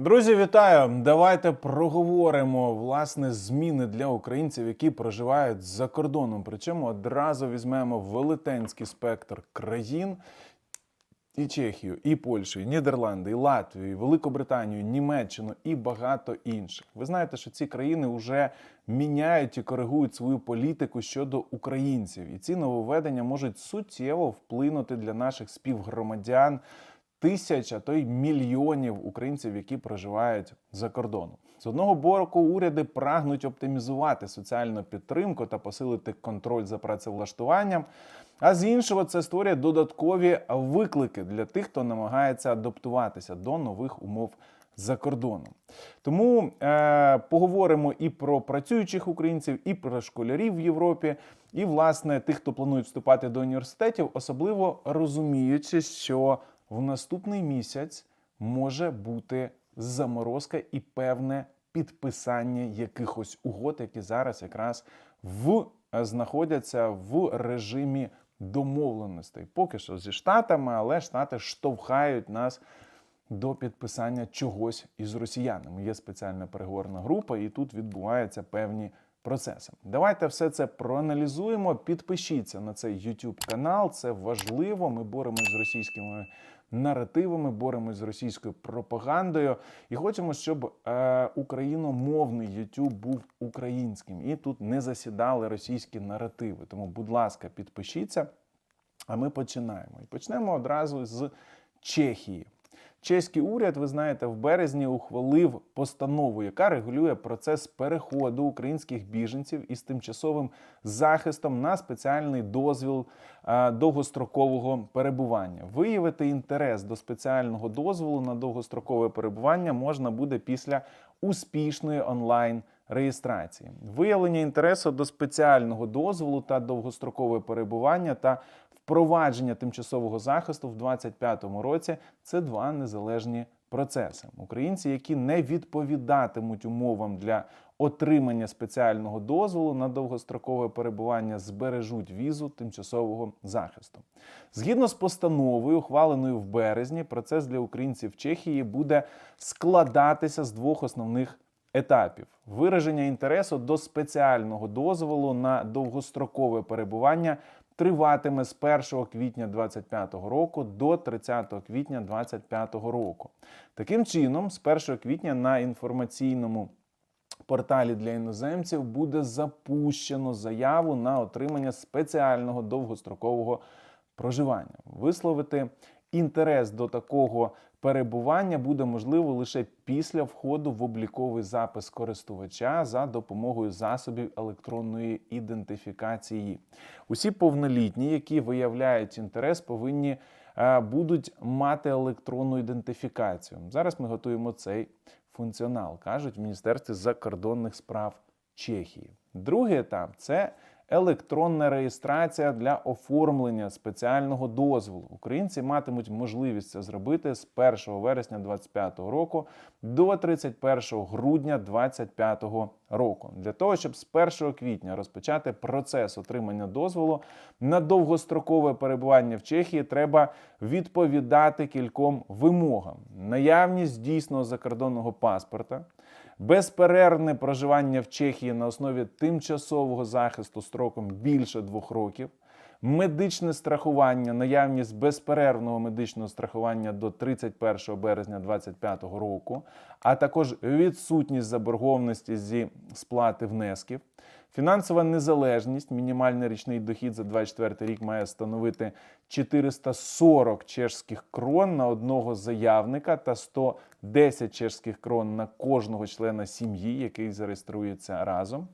Друзі, вітаю! Давайте проговоримо власне зміни для українців, які проживають за кордоном. Причому одразу візьмемо велетенський спектр країн. І Чехію, і Польщу, і Нідерланди, і Латвію, і Великобританію, Німеччину і багато інших. Ви знаєте, що ці країни вже міняють і коригують свою політику щодо українців, і ці нововведення можуть суттєво вплинути для наших співгромадян тисяч, а то й мільйонів українців, які проживають за кордоном. З одного боку, уряди прагнуть оптимізувати соціальну підтримку та посилити контроль за працевлаштуванням. А з іншого, це створює додаткові виклики для тих, хто намагається адаптуватися до нових умов за кордоном. Тому е, поговоримо і про працюючих українців, і про школярів в Європі, і власне тих, хто планує вступати до університетів, особливо розуміючи, що в наступний місяць може бути заморозка і певне підписання якихось угод, які зараз якраз в е, знаходяться в режимі домовленостей. Поки що зі штатами, але штати штовхають нас до підписання чогось із росіянами. Є спеціальна переговорна група, і тут відбуваються певні процеси. Давайте все це проаналізуємо. Підпишіться на цей YouTube канал. Це важливо. Ми боремось з російськими наративами, боремось з російською пропагандою і хочемо, щоб е, україномовний YouTube був українським і тут не засідали російські наративи. Тому, будь ласка, підпишіться. А ми починаємо. І почнемо одразу з Чехії. Чеський уряд, ви знаєте, в березні ухвалив постанову, яка регулює процес переходу українських біженців із тимчасовим захистом на спеціальний дозвіл довгострокового перебування. Виявити інтерес до спеціального дозволу на довгострокове перебування можна буде після успішної онлайн. Реєстрації, виявлення інтересу до спеціального дозволу та довгострокове перебування та впровадження тимчасового захисту в 2025 році це два незалежні процеси. Українці, які не відповідатимуть умовам для отримання спеціального дозволу на довгострокове перебування, збережуть візу тимчасового захисту. Згідно з постановою, ухваленою в березні, процес для українців Чехії буде складатися з двох основних. Етапів вираження інтересу до спеціального дозволу на довгострокове перебування триватиме з 1 квітня 2025 року до 30 квітня 2025 року. Таким чином, з 1 квітня на інформаційному порталі для іноземців буде запущено заяву на отримання спеціального довгострокового проживання. Висловити інтерес до такого перебування буде можливо лише після входу в обліковий запис користувача за допомогою засобів електронної ідентифікації. Усі повнолітні, які виявляють інтерес, повинні е, будуть мати електронну ідентифікацію. Зараз ми готуємо цей функціонал, кажуть в Міністерстві закордонних справ Чехії. Другий етап це електронна реєстрація для оформлення спеціального дозволу. Українці матимуть можливість це зробити з 1 вересня 2025 року до 31 грудня 2025 року. Для того, щоб з 1 квітня розпочати процес отримання дозволу на довгострокове перебування в Чехії, треба відповідати кільком вимогам: наявність дійсного закордонного паспорта безперервне проживання в Чехії на основі тимчасового захисту строком більше двох років, медичне страхування, наявність безперервного медичного страхування до 31 березня 2025 року, а також відсутність заборгованості зі сплати внесків. Фінансова незалежність, мінімальний річний дохід за 2024 рік має становити 440 чешських крон на одного заявника та 110 чешських крон на кожного члена сім'ї, який зареєструється разом.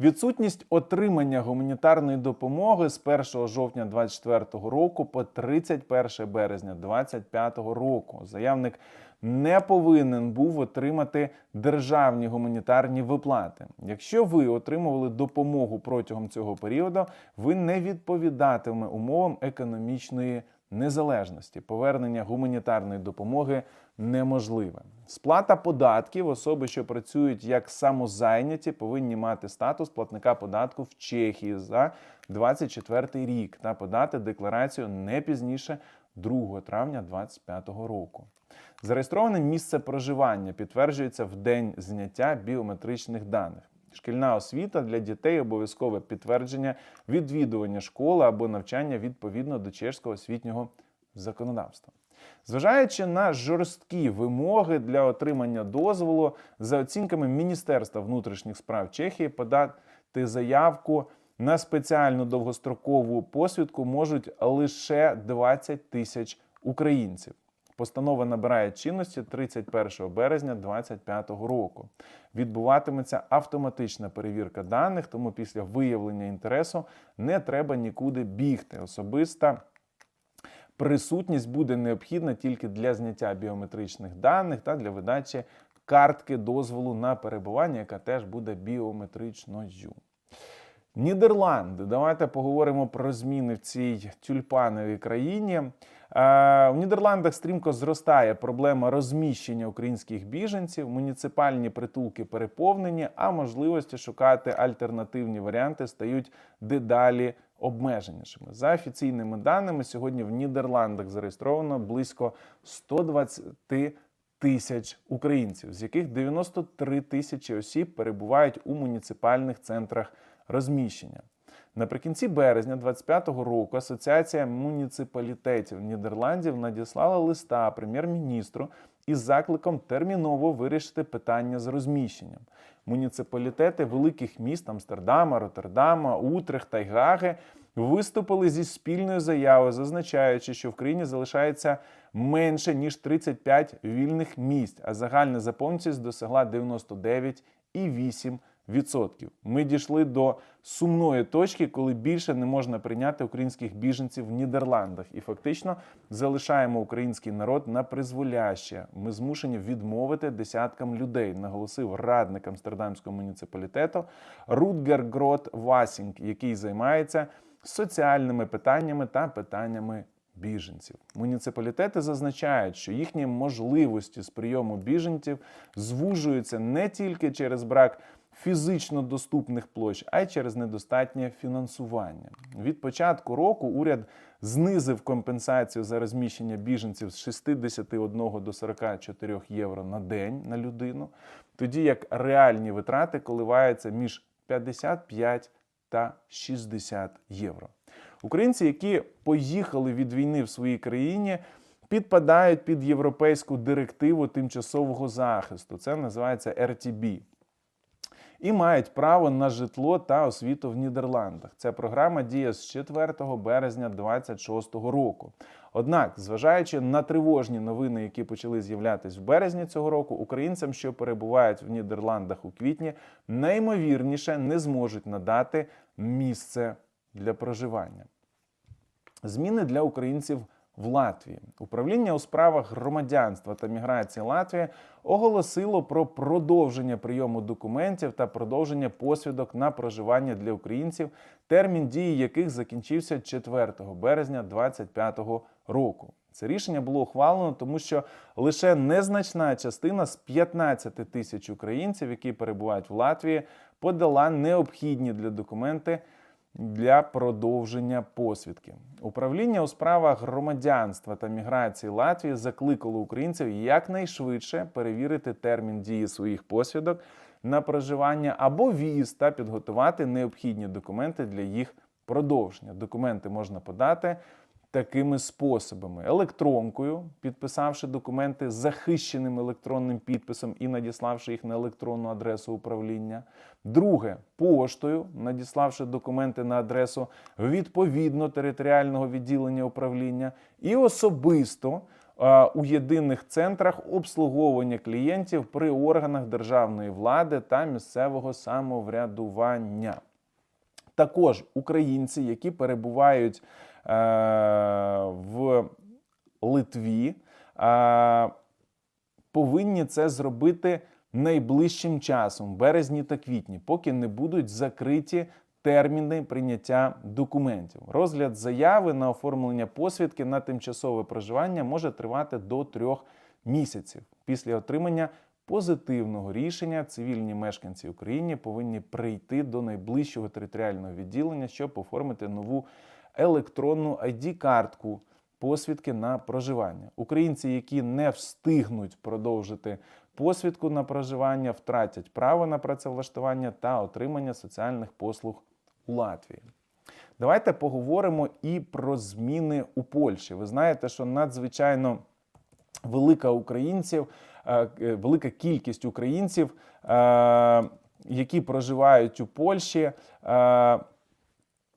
Відсутність отримання гуманітарної допомоги з 1 жовтня 2024 року по 31 березня 2025 року. Заявник не повинен був отримати державні гуманітарні виплати. Якщо ви отримували допомогу протягом цього періоду, ви не відповідатиме умовам економічної незалежності. Повернення гуманітарної допомоги неможливе. Сплата податків особи, що працюють як самозайняті, повинні мати статус платника податку в Чехії за 24 рік та подати декларацію не пізніше 2 травня 2025 року. Зареєстроване місце проживання підтверджується в день зняття біометричних даних. Шкільна освіта для дітей обов'язкове підтвердження відвідування школи або навчання відповідно до чешського освітнього законодавства. Зважаючи на жорсткі вимоги для отримання дозволу, за оцінками Міністерства внутрішніх справ Чехії, подати заявку на спеціальну довгострокову посвідку можуть лише 20 тисяч українців. Постанова набирає чинності 31 березня 2025 року. Відбуватиметься автоматична перевірка даних, тому після виявлення інтересу не треба нікуди бігти. Особиста присутність буде необхідна тільки для зняття біометричних даних та для видачі картки дозволу на перебування, яка теж буде біометричною. Нідерланди. Давайте поговоримо про зміни в цій тюльпановій країні. Е, В Нідерландах стрімко зростає проблема розміщення українських біженців, муніципальні притулки переповнені, а можливості шукати альтернативні варіанти стають дедалі обмеженішими. За офіційними даними, сьогодні в Нідерландах зареєстровано близько 120 тисяч українців, з яких 93 тисячі осіб перебувають у муніципальних центрах розміщення. Наприкінці березня 25-го року Асоціація муніципалітетів Нідерландів надіслала листа прем'єр-міністру із закликом терміново вирішити питання з розміщенням. Муніципалітети великих міст Амстердама, Роттердама, Утрехта й Гаги виступили зі спільною заявою, зазначаючи, що в країні залишається менше ніж 35 вільних місць, а загальна заповненість досягла 99,8%. Відсотків ми дійшли до сумної точки, коли більше не можна прийняти українських біженців в Нідерландах, і фактично залишаємо український народ на призволяще. Ми змушені відмовити десяткам людей, наголосив радник Амстердамського муніципалітету Рутгер Грот Васінг, який займається соціальними питаннями та питаннями біженців. Муніципалітети зазначають, що їхні можливості з прийому біженців звужуються не тільки через брак фізично доступних площ, а й через недостатнє фінансування. Від початку року уряд знизив компенсацію за розміщення біженців з 61 до 44 євро на день на людину, тоді як реальні витрати коливаються між 55 та 60 євро. Українці, які поїхали від війни в своїй країні, підпадають під європейську директиву тимчасового захисту. Це називається RTB. І мають право на житло та освіту в Нідерландах. Ця програма діє з 4 березня 2026 року. Однак, зважаючи на тривожні новини, які почали з'являтися в березні цього року, українцям, що перебувають в Нідерландах у квітні, неймовірніше не зможуть надати місце для проживання. Зміни для українців в Латвії. Управління у справах громадянства та міграції Латвії оголосило про продовження прийому документів та продовження посвідок на проживання для українців, термін дії яких закінчився 4 березня 2025 року. Це рішення було ухвалено, тому що лише незначна частина з 15 тисяч українців, які перебувають в Латвії, подала необхідні для документи для продовження посвідки. Управління у справах громадянства та міграції Латвії закликало українців якнайшвидше перевірити термін дії своїх посвідок на проживання або віз та підготувати необхідні документи для їх продовження. Документи можна подати такими способами: електронкою, підписавши документи захищеним електронним підписом і надіславши їх на електронну адресу управління. Друге поштою, надіславши документи на адресу відповідно територіального відділення управління, і особисто. У єдиних центрах обслуговування клієнтів при органах державної влади та місцевого самоврядування. Також українці, які перебувають в Литві, е, повинні це зробити найближчим часом, в березні та квітні, поки не будуть закриті терміни прийняття документів. Розгляд заяви на оформлення посвідки на тимчасове проживання може тривати до трьох місяців. Після отримання позитивного рішення цивільні мешканці України повинні прийти до найближчого територіального відділення, щоб оформити нову електронну ID-картку посвідки на проживання. Українці, які не встигнуть продовжити посвідку на проживання, втратять право на працевлаштування та отримання соціальних послуг у Латвії. Давайте поговоримо і про зміни у Польщі. Ви знаєте, що надзвичайно велика українців, е, е, велика кількість українців, е, які проживають у Польщі.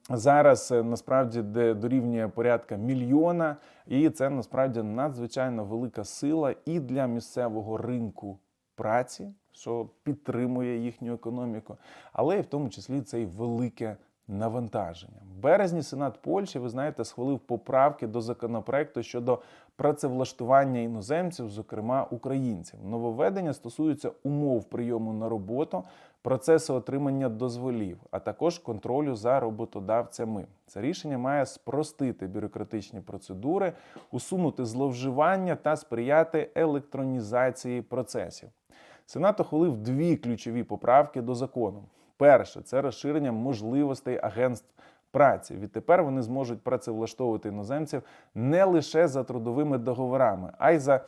Зараз е, насправді де дорівнює порядка мільйона, і це насправді надзвичайно велика сила і для місцевого ринку праці, що підтримує їхню економіку, але і в тому числі це і велике навантаження. В березні Сенат Польщі, ви знаєте, схвалив поправки до законопроекту щодо працевлаштування іноземців, зокрема українців. Нововведення стосуються умов прийому на роботу, процесу отримання дозволів, а також контролю за роботодавцями. Це рішення має спростити бюрократичні процедури, усунути зловживання та сприяти електронізації процесів. Сенат ухвалив дві ключові поправки до закону. Перше це розширення можливостей агентств праці. Відтепер вони зможуть працевлаштовувати іноземців не лише за трудовими договорами, а й за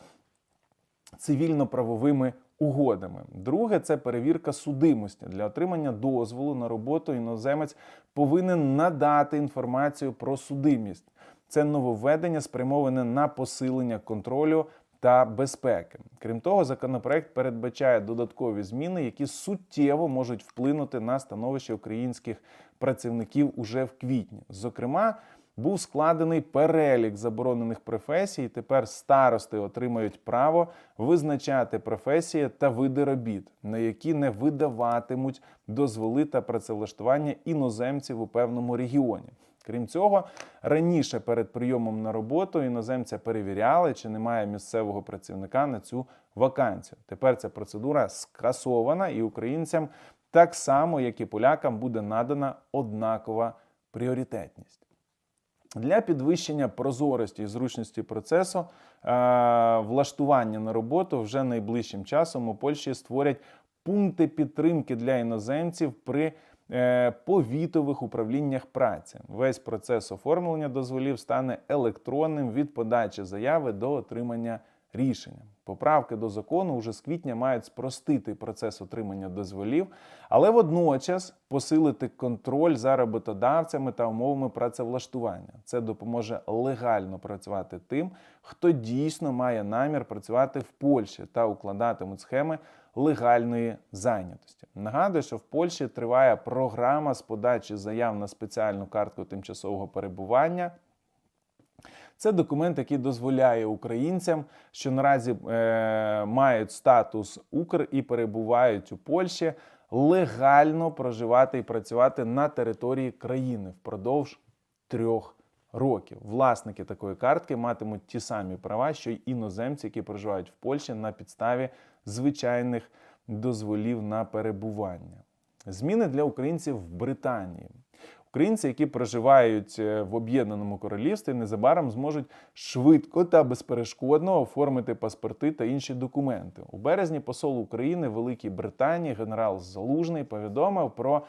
цивільно-правовими угодами. Друге це перевірка судимості. Для отримання дозволу на роботу іноземець повинен надати інформацію про судимість. Це нововведення спрямоване на посилення контролю та безпеки. Крім того, законопроект передбачає додаткові зміни, які суттєво можуть вплинути на становище українських працівників уже в квітні. Зокрема, був складений перелік заборонених професій. Тепер старости отримають право визначати професії та види робіт, на які не видаватимуть дозволи та працевлаштування іноземців у певному регіоні. Крім цього, раніше перед прийомом на роботу іноземця перевіряли, чи немає місцевого працівника на цю вакансію. Тепер ця процедура скасована, і українцям так само, як і полякам, буде надана однакова пріоритетність. Для підвищення прозорості і зручності процесу е, влаштування на роботу вже найближчим часом у Польщі створять пункти підтримки для іноземців при е, повітових управліннях праці. Весь процес оформлення дозволів стане електронним від подачі заяви до отримання рішення. Поправки до закону вже з квітня мають спростити процес отримання дозволів, але водночас посилити контроль за роботодавцями та умовами працевлаштування. Це допоможе легально працювати тим, хто дійсно має намір працювати в Польщі та укладатимуть схеми легальної зайнятості. Нагадую, що в Польщі триває програма з подачі заяв на спеціальну картку тимчасового перебування. Це документ, який дозволяє українцям, що наразі е, мають статус Укр і перебувають у Польщі, легально проживати і працювати на території країни впродовж трьох років. Власники такої картки матимуть ті самі права, що й іноземці, які проживають в Польщі на підставі звичайних дозволів на перебування. Зміни для українців в Британії. Українці, які проживають е, в Об'єднаному Королівстві, незабаром зможуть швидко та безперешкодно оформити паспорти та інші документи. У березні посол України Великій Британії генерал Залужний повідомив про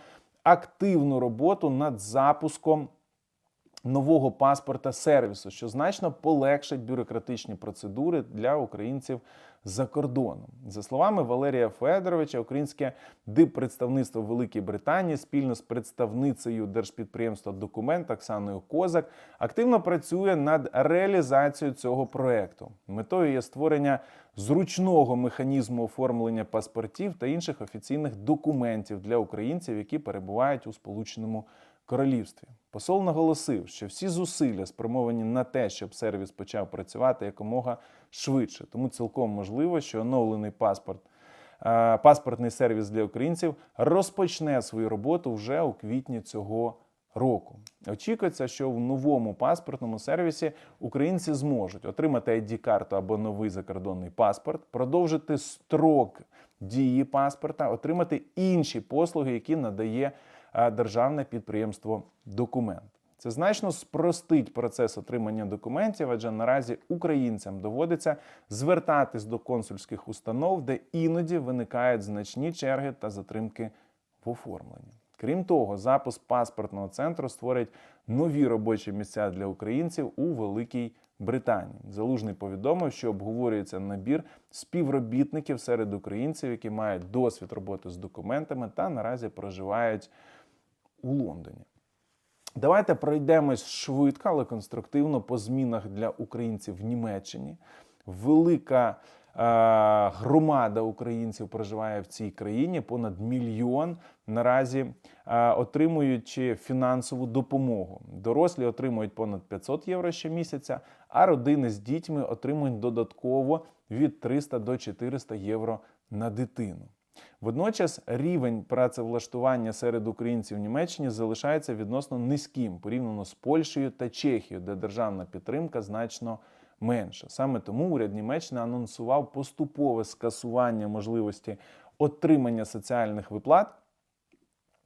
активну роботу над запуском нового паспорта сервісу, що значно полегшить бюрократичні процедури для українців за кордоном. За словами Валерія Федоровича, українське диппредставництво Великій Британії спільно з представницею держпідприємства Документ Оксаною Козак активно працює над реалізацією цього проекту. Метою є створення зручного механізму оформлення паспортів та інших офіційних документів для українців, які перебувають у Сполученому Королівстві. Посол наголосив, що всі зусилля спрямовані на те, щоб сервіс почав працювати якомога швидше. Тому цілком можливо, що оновлений паспорт, е, паспортний сервіс для українців розпочне свою роботу вже у квітні цього року. Очікується, що в новому паспортному сервісі українці зможуть отримати ID-карту або новий закордонний паспорт, продовжити строк дії паспорта, отримати інші послуги, які надає державне підприємство Документ. Це значно спростить процес отримання документів, адже наразі українцям доводиться звертатись до консульських установ, де іноді виникають значні черги та затримки в оформленні. Крім того, запуск паспортного центру створить нові робочі місця для українців у Великій Британії. Залужний повідомив, що обговорюється набір співробітників серед українців, які мають досвід роботи з документами та наразі проживають у Лондоні. Давайте пройдемось швидко, але конструктивно по змінах для українців в Німеччині. Велика е, громада українців проживає в цій країні, понад мільйон наразі е, отримуючи фінансову допомогу. Дорослі отримують понад 500 євро щомісяця, а родини з дітьми отримують додатково від 300 до 400 євро на дитину. Водночас рівень працевлаштування серед українців в Німеччині залишається відносно низьким порівняно з Польщею та Чехією, де державна підтримка значно менша. Саме тому уряд Німеччини анонсував поступове скасування можливості отримання соціальних виплат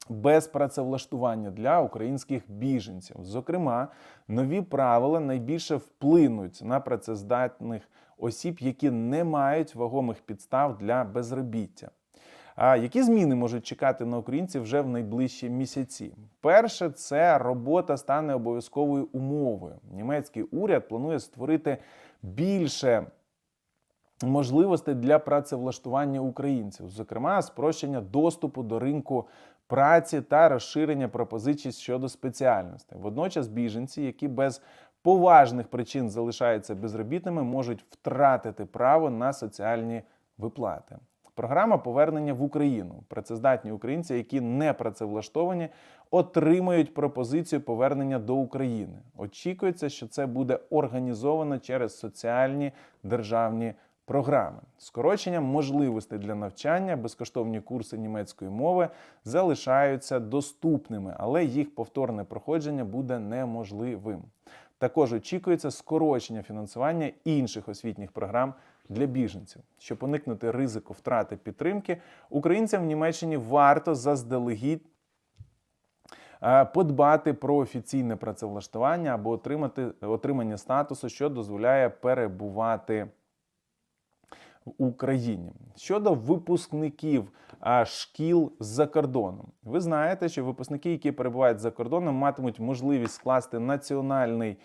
без працевлаштування для українських біженців. Зокрема, нові правила найбільше вплинуть на працездатних осіб, які не мають вагомих підстав для безробіття. А які зміни можуть чекати на українців вже в найближчі місяці? Перше, це робота стане обов'язковою умовою. Німецький уряд планує створити більше можливостей для працевлаштування українців, зокрема, спрощення доступу до ринку праці та розширення пропозицій щодо спеціальностей. Водночас, біженці, які без поважних причин залишаються безробітними, можуть втратити право на соціальні виплати. Програма повернення в Україну. Працездатні українці, які не працевлаштовані, отримають пропозицію повернення до України. Очікується, що це буде організовано через соціальні державні програми. Скорочення можливостей для навчання, безкоштовні курси німецької мови залишаються доступними, але їх повторне проходження буде неможливим. Також очікується скорочення фінансування інших освітніх програм для біженців. Щоб уникнути ризику втрати підтримки, українцям в Німеччині варто заздалегідь е, подбати про офіційне працевлаштування або отримати отримання статусу, що дозволяє перебувати в Україні. Щодо випускників шкіл за кордоном, ви знаєте, що випускники, які перебувають за кордоном, матимуть можливість скласти національний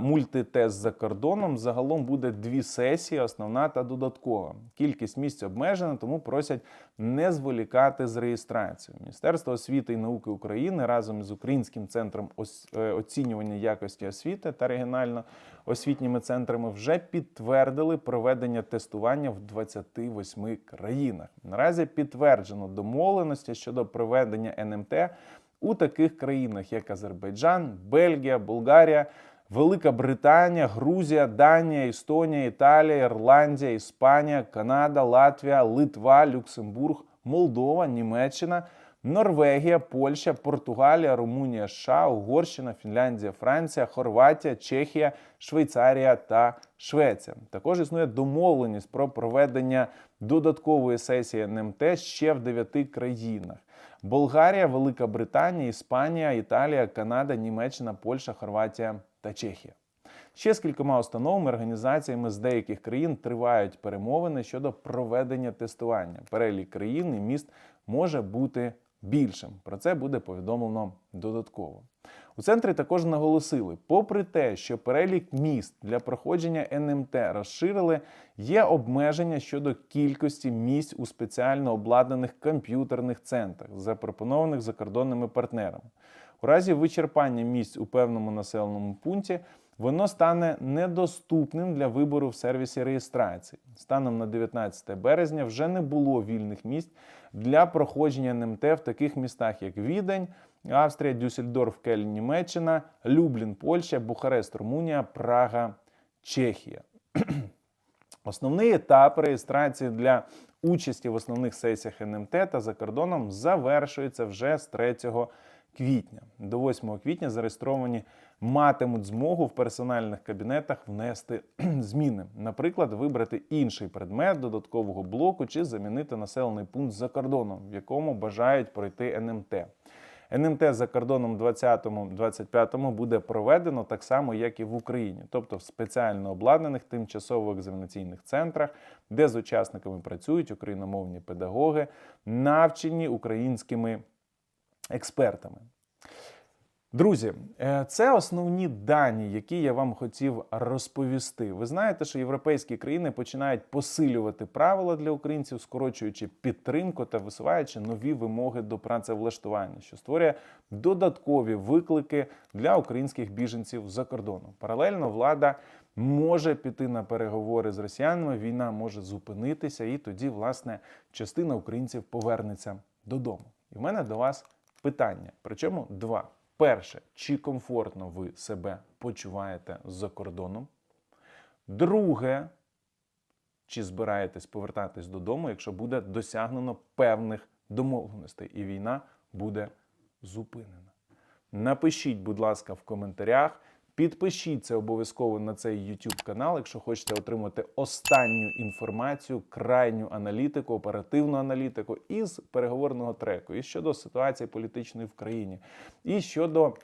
мультитест за кордоном. Загалом буде дві сесії: основна та додаткова. Кількість місць обмежена, тому просять не зволікати з реєстрацією. Міністерство освіти і науки України разом з Українським центром е, оцінювання якості освіти та регіонально освітніми центрами вже підтвердили проведення тестування в 28 країнах. Наразі підтверджено домовленості щодо проведення НМТ у таких країнах, як Азербайджан, Бельгія, Болгарія. Велика Британія, Грузія, Данія, Естонія, Італія, Ірландія, Іспанія, Канада, Латвія, Литва, Люксембург, Молдова, Німеччина, Норвегія, Польща, Португалія, Румунія, США, Угорщина, Фінляндія, Франція, Хорватія, Чехія, Швейцарія та Швеція. Також існує домовленість про проведення додаткової сесії НМТ ще в дев'яти країнах. Болгарія, Велика Британія, Іспанія, Італія, Канада, Німеччина, Польща, Хорватія та Чехія. Ще з кількома установами, організаціями з деяких країн тривають перемовини щодо проведення тестування. Перелік країн і міст може бути більшим. Про це буде повідомлено додатково. У центрі також наголосили, попри те, що перелік міст для проходження НМТ розширили, є обмеження щодо кількості місць у спеціально обладнаних комп'ютерних центрах, запропонованих закордонними партнерами. У разі вичерпання місць у певному населеному пункті воно стане недоступним для вибору в сервісі реєстрації. Станом на 19 березня вже не було вільних місць для проходження НМТ в таких містах, як Відень, Австрія, Дюссельдорф, Кельн, Німеччина, Люблін, Польща, Бухарест, Румунія, Прага, Чехія. Основний етап реєстрації для участі в основних сесіях НМТ та за кордоном завершується вже з 3 квітня. До 8 квітня зареєстровані матимуть змогу в персональних кабінетах внести зміни, наприклад, вибрати інший предмет додаткового блоку чи замінити населений пункт за кордоном, в якому бажають пройти НМТ. НМТ за кордоном 20-25 буде проведено так само, як і в Україні, тобто в спеціально обладнаних тимчасово екзаменаційних центрах, де з учасниками працюють україномовні педагоги, навчені українськими експертами. Друзі, е, це основні дані, які я вам хотів розповісти. Ви знаєте, що європейські країни починають посилювати правила для українців, скорочуючи підтримку та висуваючи нові вимоги до працевлаштування, що створює додаткові виклики для українських біженців за кордоном. Паралельно влада може піти на переговори з росіянами. Війна може зупинитися, і тоді, власне, частина українців повернеться додому. І в мене до вас питання. Причому два. Перше, чи комфортно ви себе почуваєте за кордоном? Друге, чи збираєтесь повертатись додому, якщо буде досягнено певних домовленостей, і війна буде зупинена? Напишіть, будь ласка, в коментарях. Підпишіться обов'язково на цей YouTube канал, якщо хочете отримати останню інформацію, крайню аналітику, оперативну аналітику із переговорного треку, і щодо ситуації політичної в країні, і щодо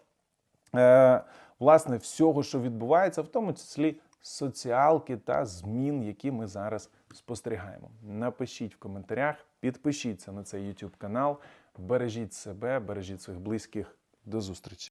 е, власне всього, що відбувається, в тому числі соціалки та змін, які ми зараз спостерігаємо. Напишіть в коментарях, підпишіться на цей YouTube канал, бережіть себе, бережіть своїх близьких. До зустрічі!